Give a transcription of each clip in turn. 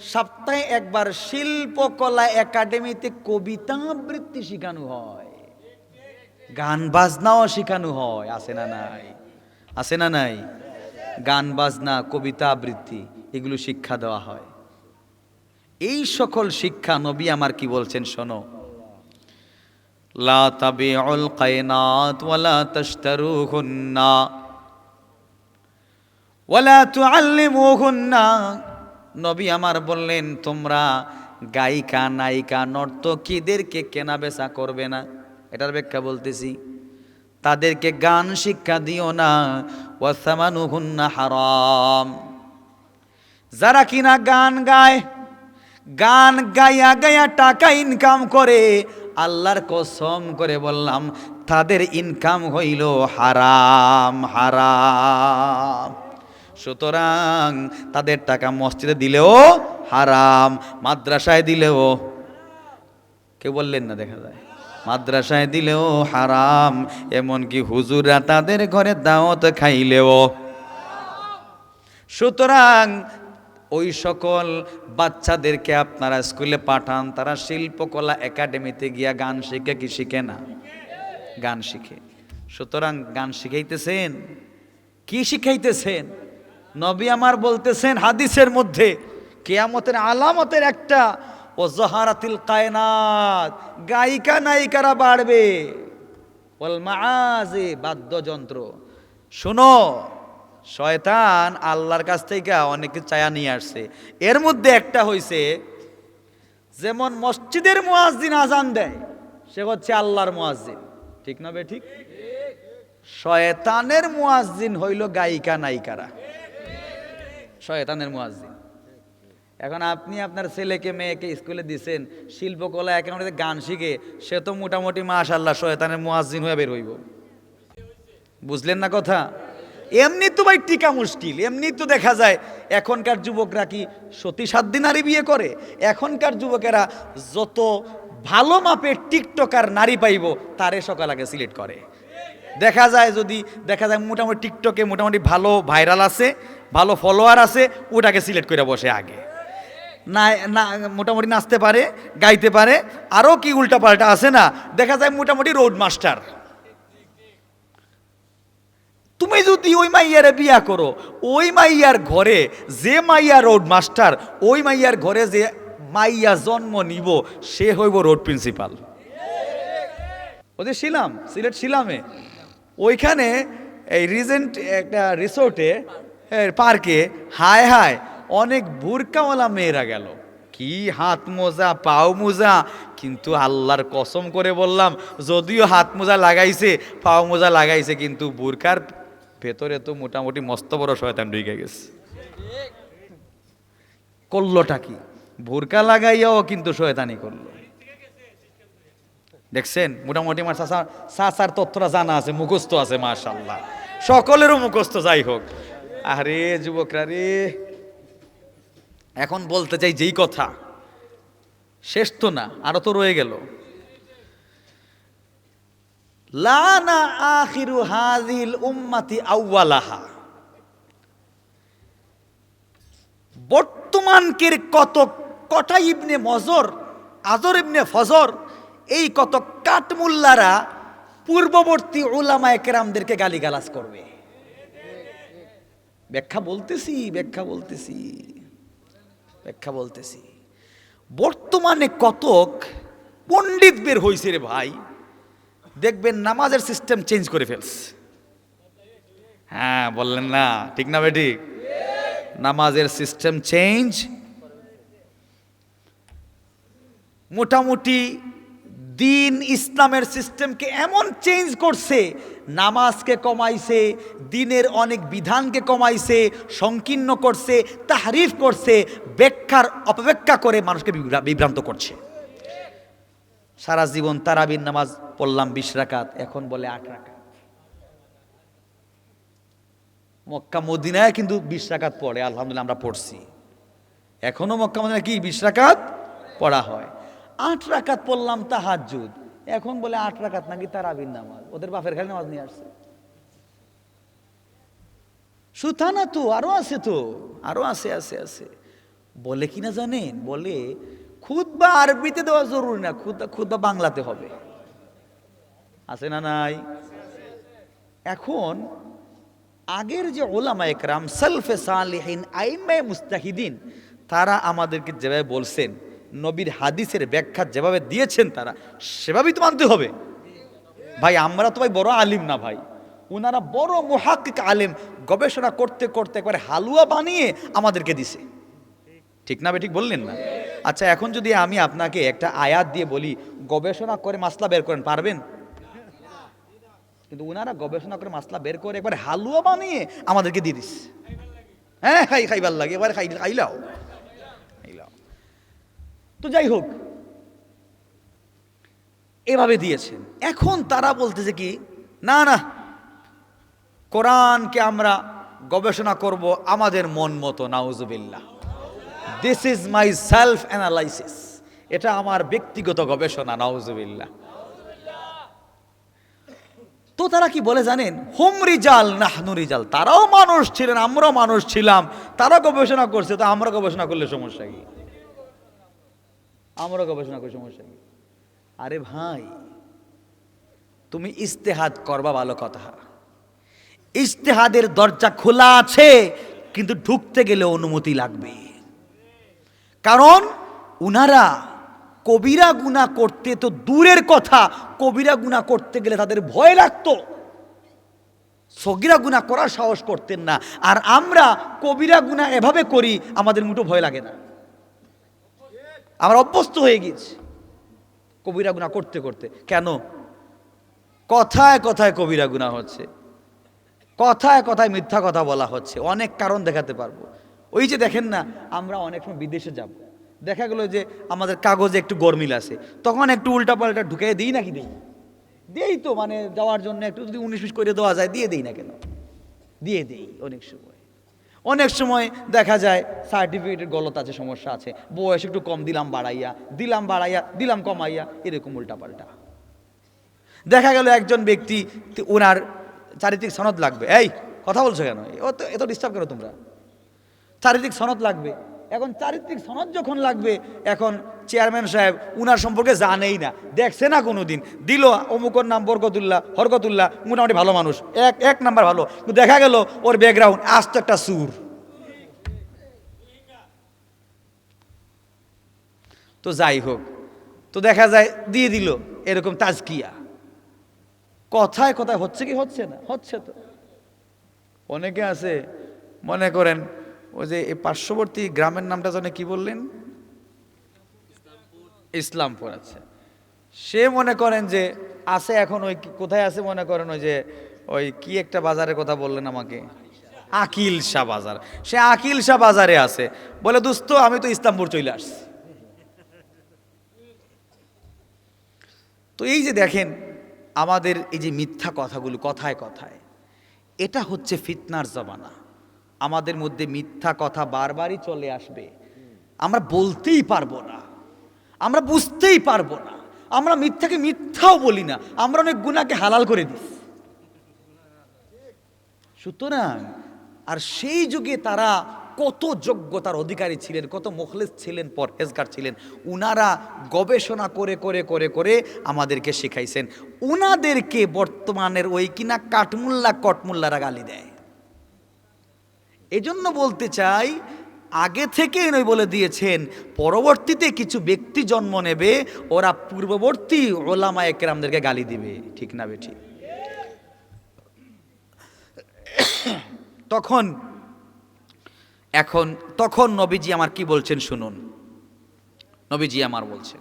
সপ্তাহে একবার শিল্পকলা একাডেমিতে কবিতা আবৃত্তি শেখানো হয়। গান বাজনাও শেখানো হয়। আছে না নাই? আছে না নাই? গান, বাজনা, কবিতা আবৃত্তি, এগুলো শিক্ষা দেওয়া হয়। এই সকল শিক্ষা নবী আমার কি বলছেন শোনো? লা ওয়ালা নবী আমার বললেন, তোমরা গায়িকা, নায়িকা, নর্তকীদেরকে কেনা বেচা করবে না। এটার ব্যাখ্যা বলতেছি। তাদেরকে গান শিক্ষা দিও না। ওয়াসামানুহুন্না হারাম। যারা কিনা গান গায়, গান গায়া গায়া টাকা ইনকাম করে, আল্লাহর কসম করে বললাম, তাদের ইনকাম হইল হারাম হারাম। সুতরাং তাদের টাকা মসজিদে দিলেও হারাম, মাদ্রাসায় দিলেও। কেউ বললেন না দেখা যায়। মাদ্রাসায় দিলেও হারাম, এমনকি হুজুরা তাদের ঘরে দাওয়াত খাইলেও। সুতরাং ওই সকল বাচ্চাদেরকে আপনারা স্কুলে পাঠান, তারা শিল্পকলা একাডেমিতে গিয়া গান শিখে কি শিখে না? গান শিখে। সুতরাং গান শিখাইতেছেন? কি শিখাইতেছেন? নবী আমার বলতেছেন হাদিসের মধ্যে, কেয়ামতের আলামতের একটা ও জহারাতিল কায়নাত, গায়িকা নায়িকারা বাড়বে। বল মাঝে বাদ্যযন্ত্র। শোনো, শয়তান আল্লাহর কাছ থেকে অনেক চায়া নিয়ে আসছে। এর মধ্যে একটা হইছে, যেমন মসজিদের মুয়াজ্জিন আজান দেয়, সে হচ্ছে আল্লাহর মুয়াজ্জিন। ঠিক না বে ঠিক? শয়তানের মুয়াজ্জিন হইল গায়িকা নায়িকারা। শয়তানের মুয়াজ্জিন। এখন আপনি আপনার ছেলেকে, মেয়েকে স্কুলে দিছেন, শিল্পকলা একেবারে গান শিখে, সে তো মোটামুটি মাশাল্লাহ শয়তানের মুয়াজ্জিন হয়ে বের হইব। বুঝলেন না কথা? এমনি তো ভাই টিকা মুশকিল, এমনি তো দেখা যায় এখনকার যুবকরা কি সতী সাত দিন নারী বিয়ে করে? এখনকার যুবকেরা যত ভালো মাপের টিকটকার নারী পাইব, তারে সকাল আগে সিলেক্ট করে। দেখা যায় যদি, দেখা যায় মোটামুটি টিকটকে মোটামুটি ভালো ভাইরাল আছে ভালো ফলোয়ার আছে, ওটাকে সিলেক্ট করে বসে আগে। না না, মোটামুটি নাচতে পারে, গাইতে পারে আরও কি উল্টাপাল্টা আছে না, দেখা যায় মোটামুটি রোড মাস্টার তুমি যদি ওই মাইয়ারে বিয়া করো, ওই মাইয়ার ঘরে যে মাইয়া রোড মাস্টার ওই মাইয়ার ঘরে যে মাইয়া জন্ম নিব, সে হইব রোড প্রিন্সিপাল ওদের শিলাম, সিলেট শিলামে। ওইখানে এই রিজেন্ট একটা রিসোর্টে পার্কে, হায় হায়, অনেক বুরকাওয়ালা মেয়েরা গেল। কি হাত মোজা, পাও মোজা, কিন্তু আল্লাহর কসম করে বললাম, যদিও হাত মোজা লাগাইছে, পাও মোজা লাগাইছে, কিন্তু বুরকার ভেতরে তো মোটামুটি মস্ত বড় শয়তান ঢুকে গেছে। করলোটা কি? বোরকা লাগাইয়াও কিন্তু শয়তানি করল। দেখছেন? মোটামুটি আমার চাষা চাষার তথ্যটা জানা আছে, মুখস্থ আছে মাশাল্লাহ সকলেরও মুখস্থ, যাই হোক। আরে যুবকরা রে। এখন বলতে চাই যেই কথা, শেষ তো না, আরও তো রয়ে গেল। লানা আখিরু হাজিল উম্মাতি আউয়ালাহা বর্তমানকের কত কটা ইবনে মজর, আজর ইবনে ফজর, এই কত কাঠমুল্লারা পূর্ববর্তী ওলামা একরামদেরকে গালিগালাজ করবে। ব্যাখ্যা বলতেছি ব্যাখ্যা বলতেছি ব্যাখ্যা বলতেছি। বর্তমানে কতক পণ্ডিত বের হয়েছে রে ভাই, দেখবেন নামাজের সিস্টেম চেঞ্জ করে ফেলছে। হ্যাঁ বললেন না, ঠিক না বেটি? নামাজের সিস্টেম চেঞ্জ মোটামুটি দিন ইসলামের সিস্টেমকে এমন চেঞ্জ করছে, নামাজকে কমাইছে, দিনের অনেক বিধানকে কমাইছে, সংকীর্ণ করছে, তাহারিফ করছে, ব্যাখ্যার অপব্যাখ্যা করে মানুষকে বিভ্রান্ত করছে। সারা জীবন তারাবির নামাজ পড়লাম বিশ রাকাত, এখন বলে আট রাকাত। মক্কা মদিনায় কিন্তু বিশ রাকাত পড়ে, আলহামদুলিল্লাহ আমরা পড়ছি। এখনও মক্কা মদিনায় কি বিশ রাকাত পড়া হয়? আট রাকাত পড়লাম তাহাজ্জুদ। এখন বলে আট রাকাত নাকি তারাবির নামাজ। ওদের বাপের খালি নামাজ নিয়ে আসছে। সুতা না তো, আরও আছে তো। আরও আছে আছে আছে। বলে কি না জানেন? বলে খুদ বা আরবিতে দেওয়া জরুরি না খুদ খুদ বা বাংলাতে হবে। আছে না নাই? এখন, আগের যে ওলামা একরাম, সালফে সালিহিন আইমায়ে মুস্তাহিদিন, তারা আমাদেরকে যেভাবে বলছেন নবীর হাদিসের ব্যাখ্যা যেভাবে দিয়েছেন তারা, সেভাবেই তো মানতে হবে। ভাই, আমরা তো ভাই বড় আলিম না ভাই। ওনারা বড় মুহাক্কিক আলেম, গবেষণা করতে করতে একবারে হালুয়া বানিয়ে আমাদেরকে দিছে। ঠিক না ঠিক বললেন না? আচ্ছা এখন যদি আমি আপনাকে একটা আয়াত দিয়ে বলি, গবেষণা করে মাসলা বের করেন, পারবেন? কিন্তু ওনারা গবেষণা করে মাসলা বের করে একবার হালুয়া বানিয়ে আমাদেরকে দিয়ে দিস হ্যাঁ খাই, খাইবার লাগে, এবার খাই, খাইলাও। তো যাই হোক, এভাবে দিয়েছেন। এখন তারা বলতেছে কি, না না, কোরআনকে আমরা গবেষণা করব আমাদের মন মতো, নাউজুবিল্লাহ। This is my self analysis এটা আমার ব্যক্তিগত গবেষণা, নাউজুবিল্লাহ। তো তারা কি বলে জানেন? হোম রিজাল, নাহনু রিজাল। তারাও মানুষ ছিলেন, আমরাও মানুষ ছিলাম। তারা গবেষণা করছে, তো আমরা গবেষণা করলে সমস্যা কি? আমরা গবেষণা করি, সমস্যা আরে ভাই, তুমি ইস্তেহাদ করবা ভালো কথা। ইস্তেহাদের দরজা খোলা আছে, কিন্তু ঢুকতে গেলে অনুমতি লাগবে। কারণ উনারা কবিরা গুণা করতে তো দূরের কথা, কবিরা গুণা করতে গেলে তাদের ভয় লাগতো। সগিরা গুণা করার সাহস করতেন না। আর আমরা কবিরা গুণা এভাবে করি, আমাদের মুঠো ভয় লাগে না। আমরা অভ্যস্ত হয়ে গেছি কবিরা গুণা করতে করতে। কেন? কথায় কথায় কবিরা গুণা হচ্ছে। কথায় কথায় মিথ্যা কথা বলা হচ্ছে। অনেক কারণ দেখাতে পারব। ওই যে দেখেন না, আমরা অনেক সময় বিদেশে যাব। দেখা গেলো যে আমাদের কাগজে একটু গরমিল আছে। তখন একটু উল্টা পাল্টা ঢুকে দিই নাকি দিই? দিই তো মানে যাওয়ার জন্য একটু যদি উনিশ বিশ করে দেওয়া যায়, দিয়ে দিই না কেন? দিয়ে দিই অনেক সময়। অনেক সময় দেখা যায় সার্টিফিকেটের গলত আছে, সমস্যা আছে। বয়স একটু কম, দিলাম বাড়াইয়া দিলাম বাড়াইয়া, দিলাম কমাইয়া, এরকম উল্টাপাল্টা। দেখা গেল একজন ব্যক্তি ওনার চারিত্রিক সনদ লাগবে। এই, কথা বলছো কেন? ও তো এত ডিস্টার্ব করো তোমরা। চারিত্রিক সনদ লাগবে। এখন চারিত্রিক সনদ যখন লাগবে, এখন চেয়ারম্যান সাহেব উনার সম্পর্কে জানেই না। দেখছে না কোনো দিন দিল অমুকর নাম বরকতুল্লাহ, হরকতুল্লাহ, মোটামুটি ভালো মানুষ। এক এক নাম্বার ভালো। কিন্তু দেখা গেল ওর ব্যাকগ্রাউন্ড আস্ত একটা সুর। তো যাই হোক, তো দেখা যায় দিয়ে দিল এরকম তাজকিয়া। কথায় কথায় হচ্ছে কি হচ্ছে না? হচ্ছে তো। অনেকে আছে, মনে করেন ওই যে এই পার্শ্ববর্তী গ্রামের নামটা জানে কি বললেন? ইসলামপুর আছে সে মনে করেন যে আছে এখন ওই কোথায় আছে মনে করেন ওই যে ওই কি একটা বাজারের কথা বললেন আমাকে? আকিল শাহ বাজার। সে আকিল শাহ বাজারে আছে। বলে দোস্ত আমি তো ইসলামপুর চলে আসছি। তো এই যে দেখেন আমাদের এই যে মিথ্যা কথাগুলো কথায় কথায় এটা হচ্ছে ফিতনার জমানা। আমাদের মধ্যে মিথ্যা কথা বারবারই চলে আসবে। আমরা বলতেই পারব না। আমরা বুঝতেই পারব না। আমরা মিথ্যাকে মিথ্যাও বলি না। আমরা অনেক গুণাকে হালাল করে দিই। সুতরাং, আর সেই যুগে তারা কত যোগ্যতার অধিকারী ছিলেন, কত মুখলেস ছিলেন, পরহেজগার ছিলেন। উনারা গবেষণা করে করে করে করে আমাদেরকে শেখাইছেন। উনাদেরকে বর্তমানের ওই কিনা কাঠমুল্লা কটমুল্লারা গালি দেয়। এজন্য বলতে চাই, আগে থেকেই নই বলে দিয়েছেন, পরবর্তীতে কিছু ব্যক্তি জন্ম নেবে, ওরা পূর্ববর্তী ওলামা একরামদেরকে গালি দিবে। ঠিক না বেঠি? তখন, এখন, তখন নবীজি আমার কি বলছেন শুনুন। নবীজি আমার বলছেন,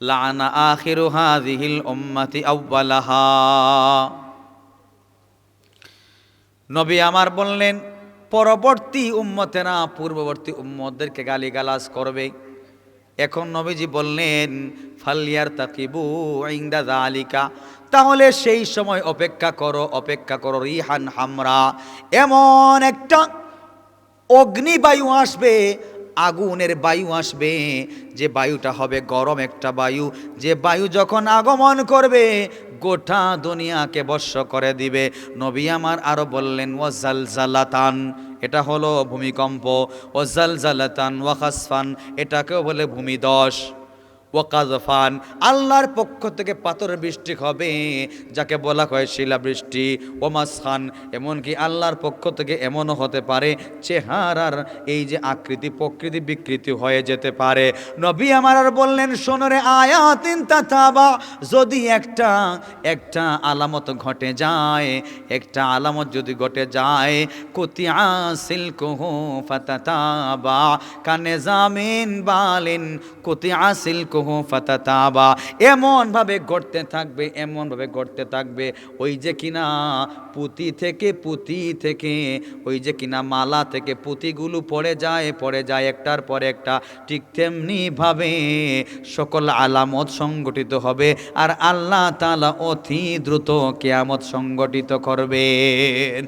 লানা আখিরু হাযিহিল উম্মতি আউওয়ালাহা। নবী আমার বললেন, পরবর্তী উম্মতেরা পূর্ববর্তী উম্মতদেরকে গালিগালাজ করবে? এখন নবীজি বললেন ফালিয়ার তাকিবু ইংদা আলিকা তাহলে সেই সময় অপেক্ষা করো অপেক্ষা করো রিহান হামরা। এমন একটা অগ্নিবায়ু আসবে, আগুনের বায়ু আসবে, যে বায়ুটা হবে গরম একটা বায়ু। যে বায়ু যখন আগমন করবে গোটা দুনিয়াকে বর্ষ করে দিবে। নবী আমার আরও বললেন ওয়াজাল জালাতান এটা হলো ভূমিকম্প। ও জালাতান ওয়াখাসফান এটাকেও বলে ভূমিদশ। ওয়াকাজফান আল্লাহর পক্ষ থেকে পাথরের বৃষ্টি হবে, যাকে বলা হয় শিলাবৃষ্টি, ওমাসখান, এমনকি আল্লাহর পক্ষ থেকে এমনও হতে পারে, চেহারার এই যে আকৃতি, প্রকৃতি বিকৃতি হয়ে যেতে পারে। নবী আমার আর বললেন সোনরে আয়াতিন তাতাবা, যদি একটা একটা আলামত ঘটে যায়, একটা আলামত যদি ঘটে যায় কুতি আসিল কুহু ফাতাতাবা, কানে জামিন বালিন কুতি আসিল কুহু ফাতাতাবা। এমন ভাবে থাকবে, এমনভাবে গড়তে থাকবে। ওই যে কিনা পুঁতি থেকে পুঁতি থেকে, ওই যে কিনা মালা থেকে পুঁতিগুলো পড়ে যায় পড়ে যায় একটার পর একটা। ঠিক তেমনিভাবে সকল আলামত সংগঠিত হবে, আর আল্লাহ তালা অতি দ্রুত কেয়ামত সংগঠিত করবেন।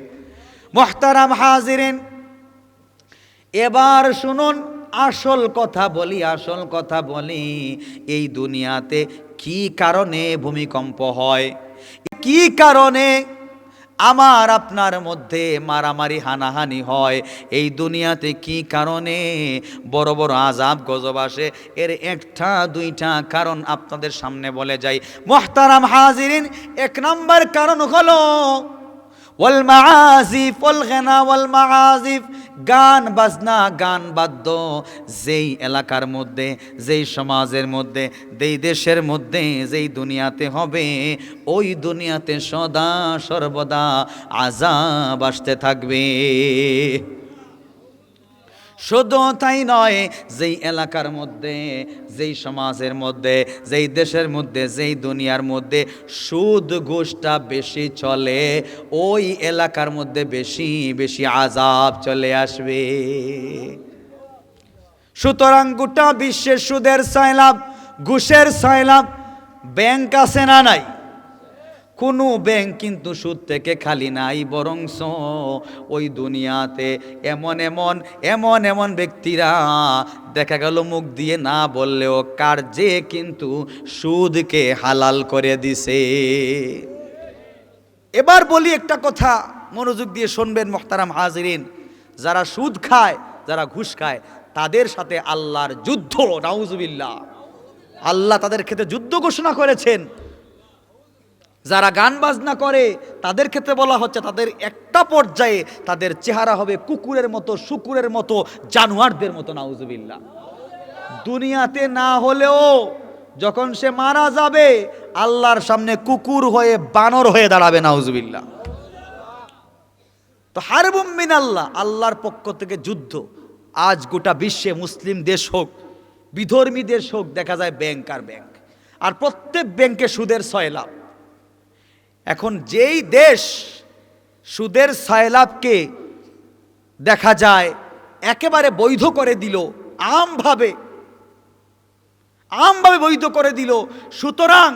মোহতারাম হাজিরেন, এবার শুনুন। আসল কথা বলি, আসল কথা বলি, এই দুনিয়াতে কি কারণে ভূমিকম্প হয়? কি কারণে আমার আপনার মধ্যে মারামারি, হানাহানি হয়? এই দুনিয়াতে কি কারণে বড় বড় আজাব গজব আসে? এর একটা, দুইটা কারণ আপনাদের সামনে বলে যাই। মোহতারাম হাজিরিন, এক নম্বর কারণ হলো ওয়াল মাআজিফ ওয়াল ওয়াল মাআজিফ গান বাজনা, গান বাদ্য, যেই এলাকার মধ্যে, যেই সমাজের মধ্যে, যেই দেশের মধ্যে, যেই দুনিয়াতে হবে, ওই দুনিয়াতে সদা সর্বদা আজাব আসতে থাকবে। শুধু তাই নয়, যেই এলাকার মধ্যে, যেই সমাজের মধ্যে, যেই দেশের মধ্যে, যেই দুনিয়ার মধ্যে সুদ ঘুষটা বেশি চলে, ওই এলাকার মধ্যে বেশি বেশি আজাব চলে আসবে। সুতরাং গোটা বিশ্বের সুদের সাইলাভ ঘুষের সাইলাভ ব্যাংক আছে না নাই? কোনো ব্যাংক কিন্তু সুদ থেকে খালি নাই, বরংস ওই দুনিয়াতে এমন এমন এমন এমন ব্যক্তিরা দেখা গেল মুখ দিয়ে না বললেও কার্যে কিন্তু সুদকে হালাল করে দিছে। এবার বলি একটা কথা, মনোযোগ দিয়ে শুনবেন মোহতারাম হাজরিন। যারা সুদ খায়, যারা ঘুষ খায়, তাদের সাথে আল্লাহর যুদ্ধ, নাউজুবিল্লাহ। আল্লাহ তাদের ক্ষেত্রে যুদ্ধ ঘোষণা করেছেন। যারা গান বাজনা করে, তাদের ক্ষেত্রে বলা হচ্ছে তাদের একটা পর্যায়ে তাদের চেহারা হবে কুকুরের মতো, শুকুরের মতো, জানোয়ারদের মতো, নাউজুবিল্লাহ। দুনিয়াতে না হলেও যখন সে মারা যাবে, আল্লাহর সামনে কুকুর হয়ে বানর হয়ে দাঁড়াবে, নাউজুবিল্লাহ। তো হারবুম মিন আল্লাহ আল্লাহর পক্ষ থেকে যুদ্ধ। আজ গোটা বিশ্বে মুসলিম দেশ হোক, বিধর্মী দেশ হোক, দেখা যায় ব্যাংক আর ব্যাংক। আর প্রত্যেক ব্যাংকে সুদের ছয় লাভ। এখন যেই দেশ সুদের সায়লাভকে দেখা যায়, একেবারে বৈধ করে দিল, আমভাবে আমভাবে বৈধ করে দিল। সুতরাং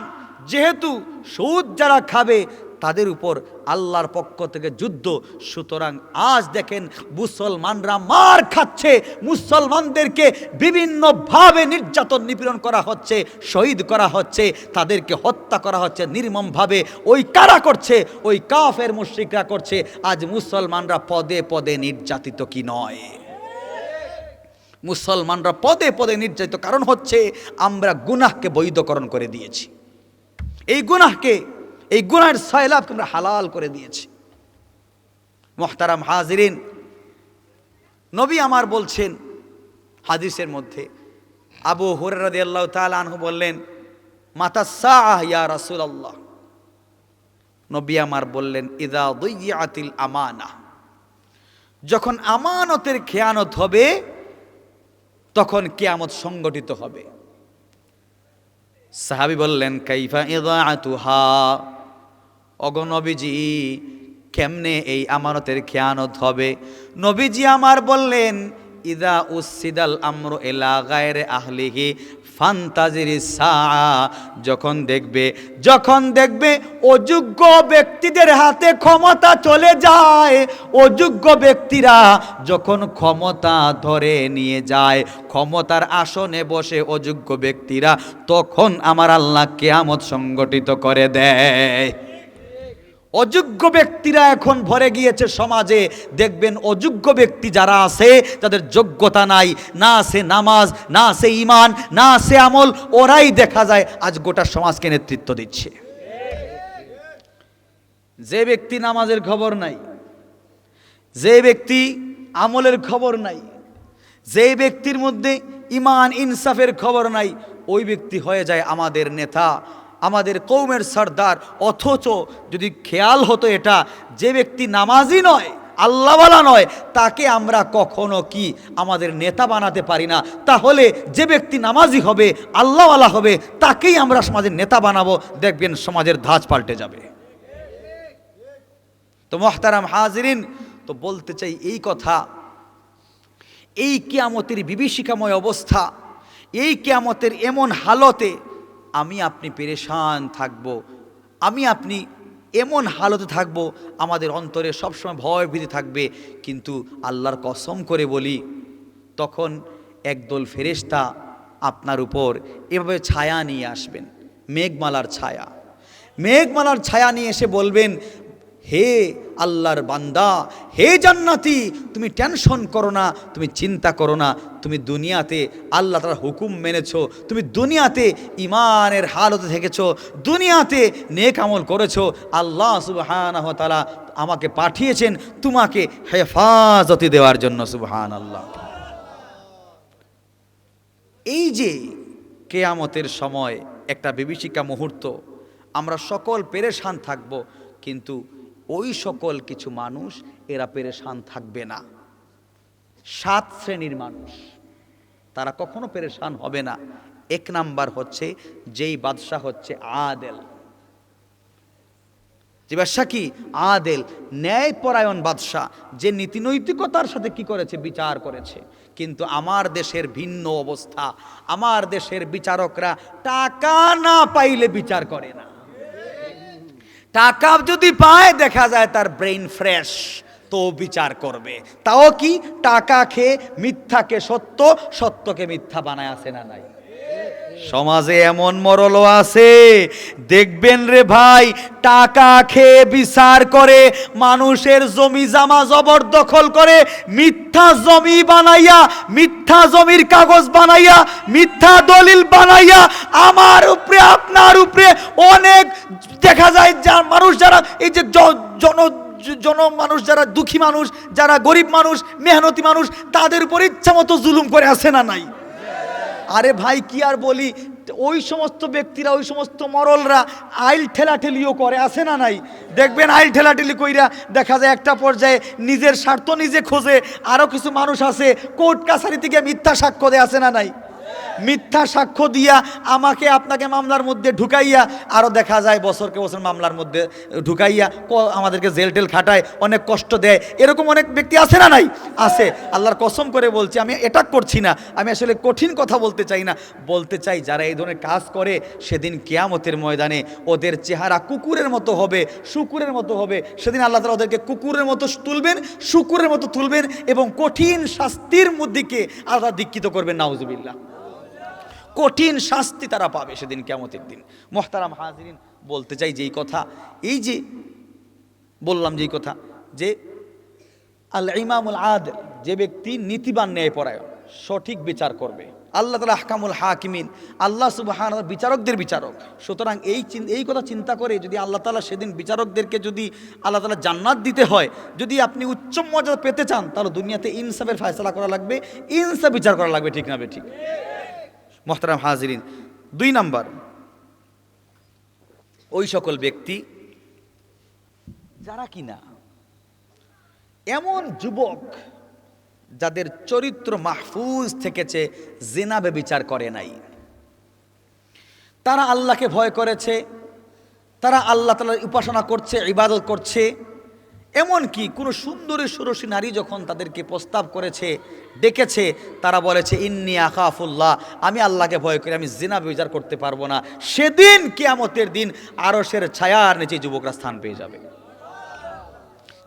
যেহেতু সুদ যারা খাবে তাদের উপর আল্লাহর পক্ষ থেকে যুদ্ধ। সুতরাং আজ দেখেন মুসলমানরা মার খাচ্ছে, মুসলমানদেরকে বিভিন্নভাবে নির্যাতন নিপীড়ন করা হচ্ছে, শহীদ করা হচ্ছে, তাদেরকে হত্যা করা হচ্ছে, নির্মমভাবে ওই কারা করছে? ওই কাফের মুশ্রিকরা করছে। আজ মুসলমানরা পদে পদে নির্যাতিত কি নয়? মুসলমানরা পদে পদে নির্যাতিত। কারণ হচ্ছে আমরা গুনাহকে বৈধকরণ করে দিয়েছি। এই গুনাহকে এই গুনাহের সয়লাভকে আমরা হালাল করে দিয়েছি। মোহতারাম হাজরিন, নবী আমার বলছেন হাদিসের মধ্যে, আবু হুরাদি আল্লাহ আনহু বললেন, মাতা সাহ ইয়া রাসুল আল্লাহ নবী আমার বললেন ইদা দইয়াতিল আমানা। যখন আমানতের খেয়ানত হবে, তখন কেয়ামত সংগঠিত হবে। সাহাবি বললেন, কাইফা ইদাআতুহা অগনবীজি কেমনে এই আমানতের খেয়ানত হবে? নবীজি আমার বললেন, ইদা উসিদাল আমর এলা গায়রে আহলিহি ফান্তাজিরি সা যখন দেখবে যখন দেখবে অযোগ্য ব্যক্তিদের হাতে ক্ষমতা চলে যায়, অযোগ্য ব্যক্তিরা যখন ক্ষমতা ধরে নিয়ে যায়, ক্ষমতার আসনে বসে অযোগ্য ব্যক্তিরা তখন আমার আল্লাহ কেয়ামত সংগঠিত করে দেয়। অযোগ্য ব্যক্তিরা এখন ভরে গিয়েছে সমাজে। দেখবেন অযোগ্য ব্যক্তি যারা আছে, তাদের যোগ্যতা নাই। না আছে নামাজ, না আছে ইমান না আছে আমল, ওরাই দেখা যায় আজ গোটা সমাজকে নেতৃত্ব দিচ্ছে। যে ব্যক্তি নামাজের খবর নাই, যে ব্যক্তি আমলের খবর নাই, যে ব্যক্তির মধ্যে ইমান ইনসাফের খবর নাই, ওই ব্যক্তি হয়ে যায় আমাদের নেতা। আমাদের কৌমের সর্দার। অথচ যদি খেয়াল হতো এটা, যে ব্যক্তি নামাজি নয়, আল্লাহওয়ালা নয়, তাকে আমরা কখনো কি আমাদের নেতা বানাতে পারি না। তাহলে যে ব্যক্তি নামাজি হবে, আল্লাহওয়ালা হবে, তাকেই আমরা সমাজের নেতা বানাবো। দেখবেন সমাজের ধাঁচ পাল্টে যাবে। তো মোহতারাম হাজরিন, তো বলতে চাই এই কথা, এই কিয়ামতের বিভীষিকাময় অবস্থা, এই কিয়ামতের এমন হালতে আমি আপনি পেরেশান থাকব। আমি আপনি এমন হালতে থাকব, আমাদের অন্তরে সবসময় ভয় ভীতি থাকবে। কিন্তু আল্লাহর কসম করে বলি, তখন একদল ফেরেস্তা আপনার উপর এভাবে ছায়া নিয়ে আসবেন, মেঘমালার ছায়া। মেঘমালার ছায়া নিয়ে এসে বলবেন হে আল্লাহর বান্দা, হে জান্নাতি, তুমি টেনশন করো না তুমি চিন্তা করো না তুমি দুনিয়াতে আল্লাহ তার হুকুম মেনেছো, তুমি দুনিয়াতে ইমানের হালতে থেকেছ, দুনিয়াতে নেক আমল করেছ, আল্লাহ সুবহানাহু ওয়া তাআলা আমাকে পাঠিয়েছেন তোমাকে হেফাজতি দেওয়ার জন্য সুবহান আল্লাহ এই যে কেয়ামতের সময় একটা বিভীষিকা মুহূর্ত, আমরা সকল পেরেশান থাকব, কিন্তু ওই সকল কিছু মানুষ, এরা পেরেশান থাকবে না। সাত শ্রেণির মানুষ, তারা কখনো পেরেশান হবে না। এক নাম্বার হচ্ছে, যেই বাদশাহ হচ্ছে আদেল। যে বাদশাহ কি? আদেল, ন্যায়পরায়ণ বাদশাহ। যে নীতিনৈতিকতার সাথে কি করেছে? বিচার করেছে। কিন্তু আমার দেশের ভিন্ন অবস্থা। আমার দেশের বিচারকরা টাকা না পাইলে বিচার করে না। টাকা যদি পায়, দেখা যায় তার ব্রেইন ফ্রেশ তো বিচার করবে। তাও কি? টাকা খেয়ে মিথ্যাকে সত্য, সত্যকে মিথ্যা বানায় আসে না নাই। সমাজে এমন মরলও আছে, দেখবেন রে ভাই, টাকা খেয়ে বিচার করে, মানুষের জমি জামা জবরদখল করে, মিথ্যা জমি বানাইয়া, মিথ্যা জমির কাগজ বানাইয়া, মিথ্যা দলিল বানাইয়া, আমার উপরে, আপনার উপরে অনেক দেখা যায় যা মানুষ যারা, এই যে জন জন মানুষ যারা দুঃখী মানুষ, যারা গরিব মানুষ, মেহনতি মানুষ, তাদের উপর ইচ্ছা মতো জুলুম করে আসে না নাই? আরে ভাই, কি আর বলি? ওই সমস্ত ব্যক্তিরা, ওই সমস্ত মরলরা আইল ঠেলাঠেলিও করে আসে না নাই? দেখবেন আইল ঠেলাঠেলি কইরা দেখা যায় একটা পর্যায়ে নিজের স্বার্থ নিজে খোঁজে আরও কিছু মানুষ আছে, কোর্ট কাছারি থেকে মিথ্যা সাক্ষ্য দেয় আসে না নাই? মিথ্যা সাক্ষ্য দিয়া আমাকে আপনাকে মামলার মধ্যে ঢুকাইয়া আরও দেখা যায় বছরকে বছর মামলার মধ্যে ঢুকাইয়া আমাদেরকে জেল টেল খাটায়, অনেক কষ্ট দেয়। এরকম অনেক ব্যক্তি আছে না নাই? আছে। আল্লাহর কসম করে বলছি, আমি এটা করছি না। আমি আসলে কঠিন কথা বলতে চাই না। বলতে চাই, যারা এই ধরনের কাজ করে, সেদিন কেয়ামতের ময়দানে ওদের চেহারা কুকুরের মতো হবে, শুকুরের মতো হবে। সেদিন আল্লাহ তালা ওদেরকে কুকুরের মতো তুলবেন, শুকুরের মতো তুলবেন এবং কঠিন শাস্তির মধ্যেকে আল্লাহ দীক্ষিত করবেন, নাউজুবিল্লাহ। কঠিন শাস্তি তারা পাবে সেদিন কেমতের দিন। মোহতারাম হাজিরিন, বলতে চাই যেই কথা, এই যে বললাম যেই কথা, যে আল ইমামুল আদ যে ব্যক্তি নীতিবান ন্যায় পরায়ণ সঠিক বিচার করবে। আল্লাহ তালা আহকামুল হাকিমিন, আল্লাহ সুবাহান বিচারকদের বিচারক। সুতরাং এই এই কথা চিন্তা করে যদি আল্লাহ তালা সেদিন বিচারকদেরকে যদি আল্লাহ তালা জান্নাত দিতে হয়, যদি আপনি উচ্চ মর্যাদা পেতে চান, তাহলে দুনিয়াতে ইনসাফের ফয়সলা করা লাগবে, ইনসাফ বিচার করা লাগবে, ঠিক না ঠিক? মোহতারাম হাজরিন। দুই নাম্বার, ওই সকল ব্যক্তি যারা কিনা এমন যুবক যাদের চরিত্র মাহফুজ থেকেছে জেনাবে বিচার করে নাই। তারা আল্লাহকে ভয় করেছে, তারা আল্লাহ তালার উপাসনা করছে, ইবাদত করছে এমন কি কোনো সুন্দরী সুরসী নারী যখন তাদেরকে প্রস্তাব করেছে, ডেকেছে, তারা বলেছে, ইন্নি আকাফুল্লাহ আমি আল্লাহকে ভয় করি, আমি জিনা বিচার করতে পারব না। সেদিন কেয়ামতের দিন আরসের ছায়ার নিচে যুবকরা স্থান পেয়ে যাবে।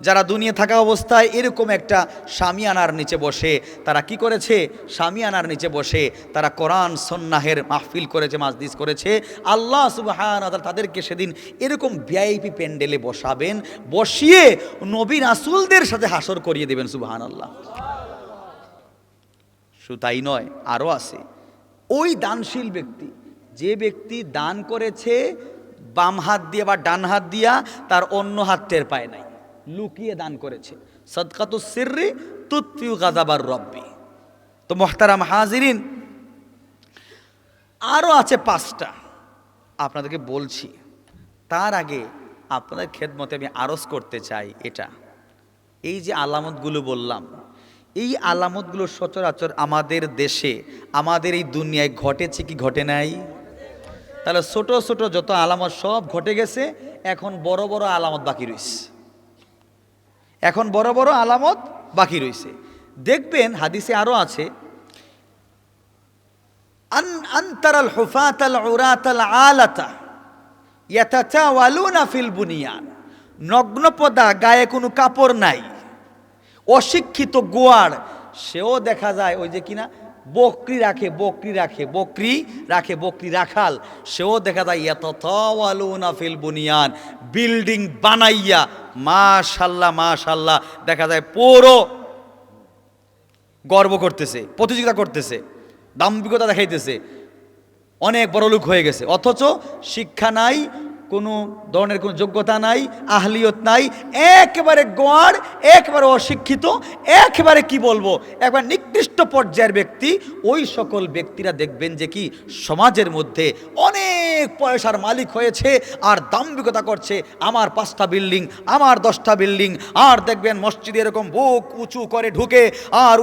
যারা দুনিয়া থাকা অবস্থায় এরকম একটা স্বামী আনার নিচে বসে, তারা কি করেছে? স্বামী আনার নিচে বসে তারা কোরআন, সন্ন্যাহের মাহফিল করেছে মাজদিস করেছে। আল্লাহ সুবাহান তাদেরকে সেদিন এরকম ভিআইপি প্যান্ডেলে বসাবেন, বসিয়ে নবী রাসুলদের সাথে হাসর করিয়ে দেবেন সুবাহান আল্লাহ শুধু তাই নয় আরও আছে। ওই দানশীল ব্যক্তি, যে ব্যক্তি দান করেছে, বাম হাত দিয়ে বা ডান হাত দিয়া, তার অন্য হাত টের পায় নাই। লুকিয়ে দান করেছে। সদকাতু সিররি তুত্তিউ গাজাবার রব্বি। তো মোহতারাম হাজিরিন আরও আছে পাঁচটা। আপনাদেরকে বলছি, তার আগে আপনাদের খেদমতে আমি আরজ করতে চাই এটা। এই যে আলামতগুলো বললাম, এই আলামতগুলো সচরাচর আমাদের দেশে, আমাদের এই দুনিয়ায় ঘটেছে কি ঘটে নাই? তাহলে ছোট ছোট যত আলামত সব ঘটে গেছে, এখন বড় বড় আলামত বাকি রয়েছে এখন বড় বড় আলামত বাকি রয়েছে। দেখবেন হাদিসে আরও আছে, আন আন্তারাল হুফাতাল উরাতাল আলাতা ইয়াতাতাওয়ালুনা ফিল বুনিয়ান। নগ্নপদা গায়ে কোনো কাপড় নাই, অশিক্ষিত গোয়ার, সেও দেখা যায় ওই যে কিনা বকরি রাখে বকরি রাখে বকরি রাখে, বকরি রাখাল, সেও দেখা যায়, ইয়াতাতাওয়ালুনা ফিল বুনিয়ান। বিল্ডিং বানাইয়া মাশাল্লাহ মাশাল্লাহ। দেখা যায় পুরো গর্ব করতেছে, প্রতিযোগিতা করতেছে, দাম্ভিকতা দেখাইতেছে। অনেক বড় লোক হয়ে গেছে। অথচ শিক্ষা নাই কোনো ধরনের কোনো যোগ্যতা নাই, আহলিয়ত নাই, একেবারে গোয়ার একেবারে অশিক্ষিত, একেবারে কি বলব? একবার নিকৃষ্ট পর্যায়ের ব্যক্তি, ওই সকল ব্যক্তিরা দেখবেন যে কি সমাজের মধ্যে অনেক পয়সার মালিক হয়েছে, আর দাম্ভিকতা করছে। আমার পাঁচটা বিল্ডিং, আমার দশটা বিল্ডিং, আর দেখবেন মসজিদে এরকম বুক উঁচু করে ঢুকে, আর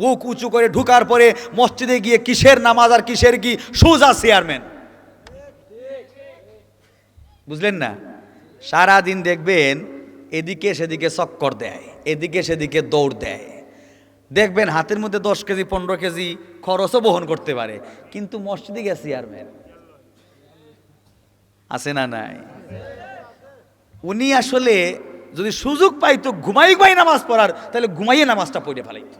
বুক উঁচু করে ঢুকার পরে মসজিদে গিয়ে কিসের নামাজ আর কিসের কি? সোজা চেয়ারম্যান। বুঝলেন না? সারা দিন দেখবেন এদিকে সেদিকে চক্কর দেয়, এদিকে সেদিকে দৌড় দেয়। দেখবেন হাতের মধ্যে দশ কেজি, পনেরো কেজি খরচও বহন করতে পারে। কিন্তু মসজিদে গেছে চেয়ারম্যান। আছে না নাই? উনি আসলে যদি সুযোগ পাইতো, ঘুমাই ঘুমাই নামাজ পড়ার, তাহলে ঘুমাইয়ে নামাজটা পড়ে ফেলাইতো।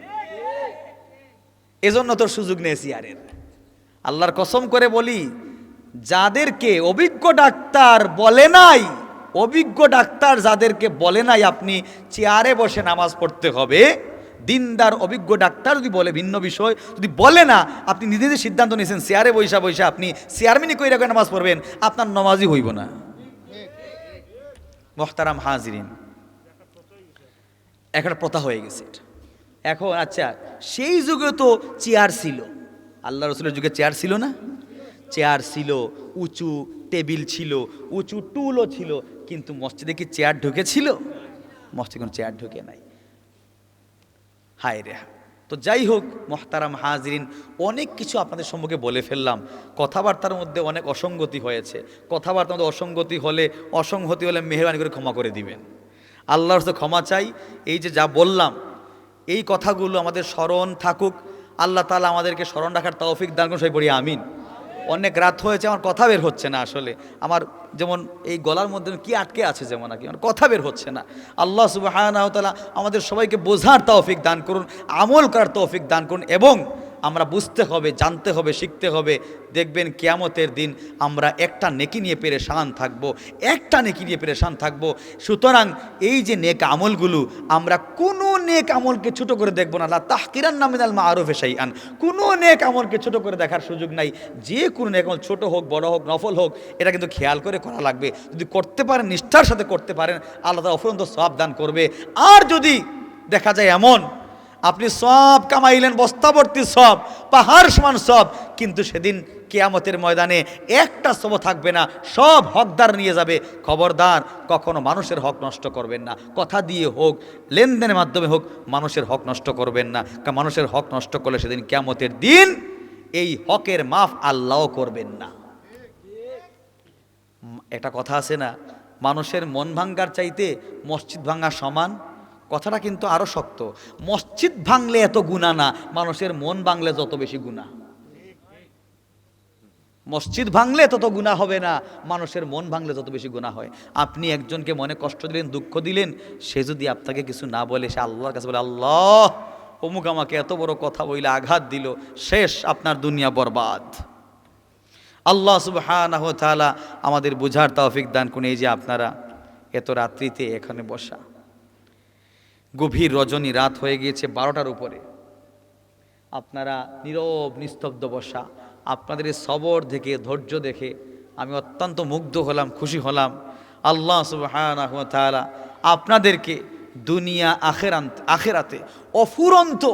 এজন্য তোর সুযোগ নেই চেয়ারের। আল্লাহর কসম করে বলি যাদেরকে অভিজ্ঞ ডাক্তার বলে নাই, অভিজ্ঞ ডাক্তার যাদেরকে বলে নাই আপনি চেয়ারে বসে নামাজ পড়তে হবে, দিনদার অভিজ্ঞ ডাক্তার যদি বলে ভিন্ন বিষয়, যদি বলে না, আপনি নিজে নিজে সিদ্ধান্ত নিয়েছেন, চেয়ারে বৈশা বৈশা আপনি চেয়ারম্যানই কই রাখে নামাজ পড়বেন, আপনার নামাজই হইব না। মোহতারাম হাজরিন, একটা প্রথা হয়ে গেছে এখন আচ্ছা সেই যুগে তো চেয়ার ছিল। আল্লাহ রসুলের যুগে চেয়ার ছিল না? চেয়ার ছিল, উঁচু টেবিল ছিল, উঁচু টুলও ছিল, কিন্তু মসজিদে কি চেয়ার ঢুকেছিল? মসজিদে কোনো চেয়ার ঢুকে নাই। হায় রে তো যাই হোক, মহতারাম হাজরিন, অনেক কিছু আপনাদের সম্মুখে বলে ফেললাম। কথাবার্তার মধ্যে অনেক অসঙ্গতি হয়েছে। কথাবার্তার মধ্যে অসঙ্গতি হলে, অসংহতি হলে মেহরবানি করে ক্ষমা করে দিবেন। আল্লাহর সাথে ক্ষমা চাই। এই যে যা বললাম, এই কথাগুলো আমাদের স্মরণ থাকুক। আল্লাহ তালা আমাদেরকে স্মরণ রাখার তৌফিক দান করুন। সবাই পড়ি আমিন। অনেক রাত হয়েছে, আমার কথা বের হচ্ছে না আসলে। আমার যেমন এই গলার মধ্যে কি আটকে আছে যেমন আর কি, আমার কথা বের হচ্ছে না। আল্লাহ সুবাহ আমাদের সবাইকে বোঝার তৌফিক দান করুন, আমল করার তৌফিক দান করুন এবং আমরা বুঝতে হবে, জানতে হবে, শিখতে হবে। দেখবেন কেয়ামতের দিন আমরা একটা নেকি নিয়ে পেরেশান থাকব, একটা নেকি নিয়ে পেরেশান থাকব। সুতরাং এই যে নেক আমলগুলো, আমরা কোনো নেক আমলকে ছোট করে দেখব না। আল্লাহ তাহকিরান নামিনাল মা আরফে আন কোনো নেক আমলকে ছোট করে দেখার সুযোগ নাই। যে কোনো নেক আমল ছোটো হোক, বড় হোক, নফল হোক, এটা কিন্তু খেয়াল করে করা লাগবে। যদি করতে পারেন, নিষ্ঠার সাথে করতে পারেন, আল্লাহ অফুরন্ত সব দান করবে। আর যদি দেখা যায় এমন আপনি সব কামাইলেন বস্তাবর্তী সব, পাহাড় সমান সব, কিন্তু সেদিন কেয়ামতের ময়দানে একটা সব থাকবে না, সব হকদার নিয়ে যাবে। খবরদার, কখনো মানুষের হক নষ্ট করবেন না। কথা দিয়ে হোক, লেনদেনের মাধ্যমে হোক, মানুষের হক নষ্ট করবেন না। কারণ মানুষের হক নষ্ট করলে সেদিন কেয়ামতের দিন এই হকের মাফ আল্লাহ করবেন না। একটা কথা আছে না, মানুষের মন ভাঙ্গার চাইতে মসজিদ ভাঙ্গা সমান কথাটা কিন্তু আরও শক্ত। মসজিদ ভাঙলে এত গুণা না, মানুষের মন ভাঙলে যত বেশি গুণা। মসজিদ ভাঙলে তত গুণা হবে না, মানুষের মন ভাঙলে যত বেশি গুণা হয়। আপনি একজনকে মনে কষ্ট দিলেন, দুঃখ দিলেন, সে যদি আপনাকে কিছু না বলে, সে আল্লাহর কাছে বলে, আল্লাহ, অমুক আমাকে এত বড় কথা বইলে আঘাত দিল, শেষ আপনার দুনিয়া বরবাদ। আল্লাহ তাআলা আমাদের বুঝার তৌফিক দান করুন, এই যে আপনারা এত রাত্রিতে এখানে বসা। গভীর রজনী রাত হয়ে গিয়েছে বারোটার উপরে। আপনারা নীরব, নিস্তব্ধ বসা, আপনাদের সবর দেখে, ধৈর্য দেখে আমি অত্যন্ত মুগ্ধ হলাম, খুশি হলাম। আল্লাহ তাআলা আপনাদেরকে দুনিয়া, আখেরান্ত, আখেরাতে অফুরন্ত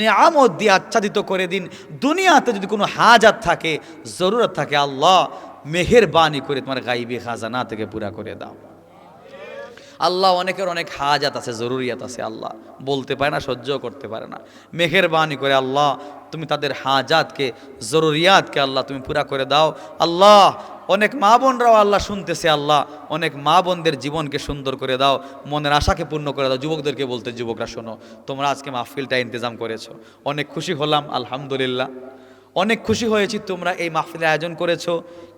নেয়ামত দিয়ে আচ্ছাদিত করে দিন। দুনিয়াতে যদি কোনো হাজাত থাকে, জরুরত থাকে, আল্লাহ মেহেরবানি করে তোমার গাইবি খাজানা থেকে পুরা করে দাও। আল্লাহ অনেকের অনেক হাজাত আছে, জরুরিয়াত আছে আল্লাহ। বলতে পারে না সহ্য করতে পারে না। মেহেরবানি করে আল্লাহ, তুমি তাদের হাজাতকে, জরুরিয়াতকে আল্লাহ তুমি পুরা করে দাও। আল্লাহ, অনেক মা বোনরাও আল্লাহ শুনতেছে আল্লাহ। অনেক মা বোনদের জীবনকে সুন্দর করে দাও, মনের আশাকে পূর্ণ করে দাও। যুবকদেরকে বলতে, যুবকরা, শোনো, তোমরা আজকে মাহফিলটা ইন্তজাম করেছ। অনেক খুশি হলাম, আলহামদুলিল্লাহ। অনেক খুশি হয়েছি তোমরা এই মাহফিলের আয়োজন করেছ।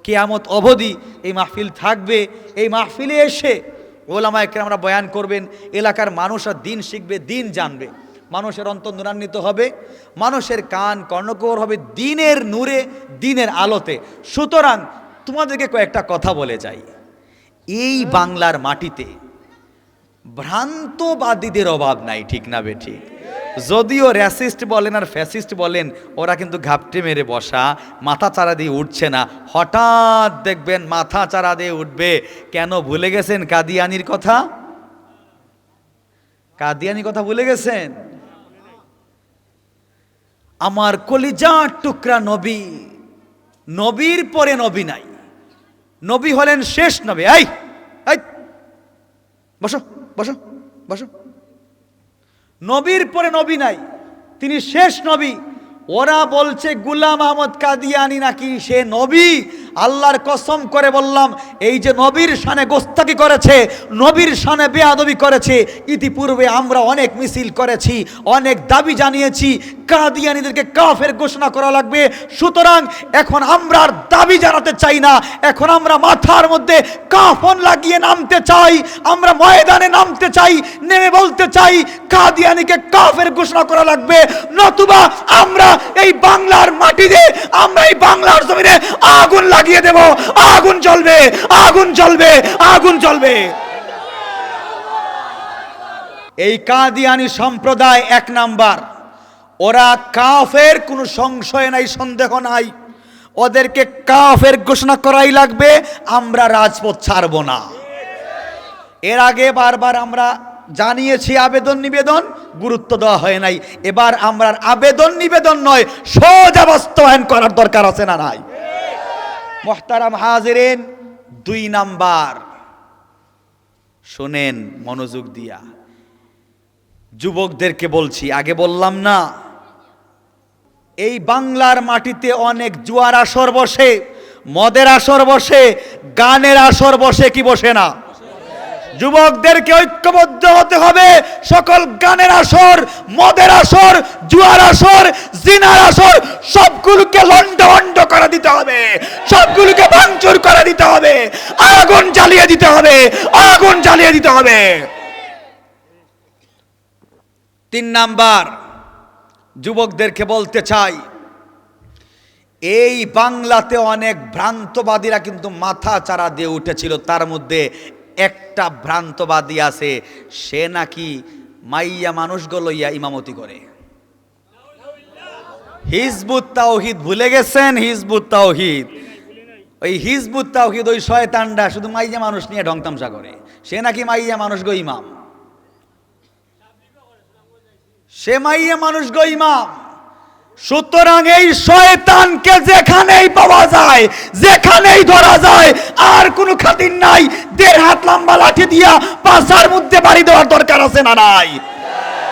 কেয়ামত অবধি এই মাহফিল থাকবে। এই মাহফিলে এসে ওলামা আমরা বয়ান করবেন, এলাকার মানুষরা দিন শিখবে, দিন জানবে। মানুষের অন্তর নূরান্বিত হবে, মানুষের কান কর্ণকর হবে দিনের নূরে, দিনের আলোতে। সুতরাং তোমাদেরকে কয়েকটা কথা বলে যাই। এই বাংলার মাটিতে ভ্রান্তবাদীদের অভাব নাই, ঠিক না বে ঠিক যদিও র্যাসিস্ট বলেন আর ফ্যাসিস্ট বলেন, ওরা কিন্তু ঘাপটে মেরে বসা, মাথা চারা দিয়ে উঠছে না। হঠাৎ দেখবেন মাথা চারা দিয়ে উঠবে। কেন ভুলে গেছেন কাদিয়ানির কথা? কাদিয়ানির কথা ভুলে গেছেন? আমার কলিজার টুকরা নবী, নবীর পরে নবী নাই। নবী হলেন শেষ নবী। এই, বসো। বসো বসো। নবীর পরে নবী নাই তিনি শেষ নবী। ওরা বলছে, গুলাম আহমদ কাদিয়ানি নাকি সে নবী? আল্লাহর কসম করে বললাম, এই যে নবীর শানে গোস্তাকি করেছে, নবীর শানে বেয়াদবি করেছে, ইতিপূর্বে আমরা অনেক মিছিল করেছি, অনেক দাবি জানিয়েছি, কাদিয়ানিদেরকে কাফের ঘোষণা করা লাগবে, সুতরাং এখন আমরা আর দাবি জানাতে চাই না, এখন আমরা মাথার মধ্যে কাফন লাগিয়ে নামতে চাই, আমরা ময়দানে নামতে চাই, নেমে বলতে চাই, কাদিয়ানিকে কাফের ঘোষণা করা লাগবে, নতুবা আমরা এই বাংলার মাটিতে আমরা এই বাংলার জমিনে আগুন লাগিয়ে দেব। আগুন জ্বলবে আগুন জ্বলবে আগুন জ্বলবে। এই কাদিয়ানি সম্প্রদায় এক নাম্বার। ওরা কাফের, কোনো সংশয় নাই, সন্দেহ নাই। ওদেরকে কাফের ঘোষণা করাই লাগবে, আমরা রাজপথ ছাড়ব না। এর আগে বারবার আমরা জানিয়েছি আবেদন নিবেদন, গুরুত্ব দেওয়া হয় নাই। এবার আমরা আবেদন নিবেদন নয়, সোজা বাস্তবায়ন করার দরকার আছে না নাই? মোহতারাম হাজিরেন, দুই নাম্বার। শোনেন, মনোযোগ দিয়া। যুবকদেরকে বলছি, আগে বললাম না, এই বাংলার মাটিতে অনেক জুয়ার আসর বসে, মদের আসর বসে, গানের আসর বসে কি বসে না? যুবকদেরকে ঐক্যবদ্ধ হতে হবে। সকল গানের আসর, মদের আসর, জুয়ার আসর, জিনার আসর, সবগুলোকে লন্ডভন্ড করে দিতে হবে। সবগুলোকে ভাঙচুর করে দিতে হবে। আগুন জ্বালিয়ে দিতে হবে। আগুন জ্বালিয়ে দিতে হবে। তিন নাম্বার, যুবকদেরকে বলতে চাই, এই বাংলাতে অনেক ভ্রান্তবাদীরা কিন্তু মাথা চারা দিয়ে উঠেছিল। তার মধ্যে একটা ভ্রান্তবাদী আছে, সে নাকি মাইয়া মানুষগুলো ইয়া ইমামতি করে। হিজবুত তাওহিদ, ভুলে গেছেন হিজবুত তাওহিদ? ওই হিজবুত তাওহিদ ওই শয়তানটা শুধু মাইয়া মানুষ নিয়ে ঢংতামশা করে। সে নাকি মাইয়া মানুষ গো ইমাম? সে মাইয়া মানুষ গো ইমাম। সুতরাং এই শয়তানকে যেখানেই পাওয়া যায়, যেখানেই ধরা যায়, আর কোনো খাতির নাই। দেড় হাত লম্বা লাঠি দিয়া পাশার মধ্যে বাড়ি দেওয়ার দরকার আছে না নাই?